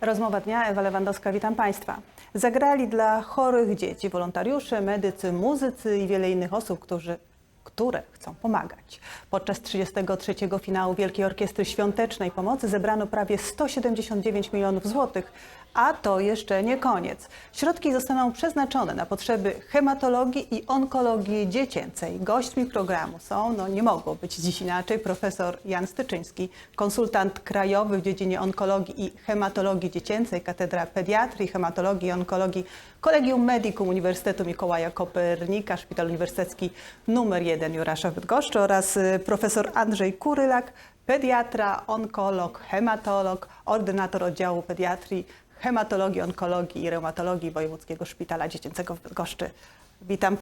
Rozmowa dnia, Ewa Lewandowska, witam Państwa. Zagrali dla chorych dzieci wolontariusze, medycy, muzycy i wiele innych osób, którzy, które chcą pomagać. Podczas 33. finału Wielkiej Orkiestry Świątecznej Pomocy zebrano prawie 179 milionów złotych, a to jeszcze nie koniec. Środki zostaną przeznaczone na potrzeby hematologii i onkologii dziecięcej. Gośćmi programu są, no nie mogło być dziś inaczej, profesor Jan Styczyński, konsultant krajowy w dziedzinie onkologii i hematologii dziecięcej, Katedra Pediatrii, Hematologii i Onkologii Kolegium Medicum Uniwersytetu Mikołaja Kopernika, Szpital Uniwersytecki nr 1 Jurasza Bydgoszczy oraz y, profesor Andrzej Kurylak, pediatra, onkolog, hematolog, ordynator oddziału pediatrii, hematologii, onkologii i reumatologii Wojewódzkiego Szpitala Dziecięcego w Bydgoszczy. Witam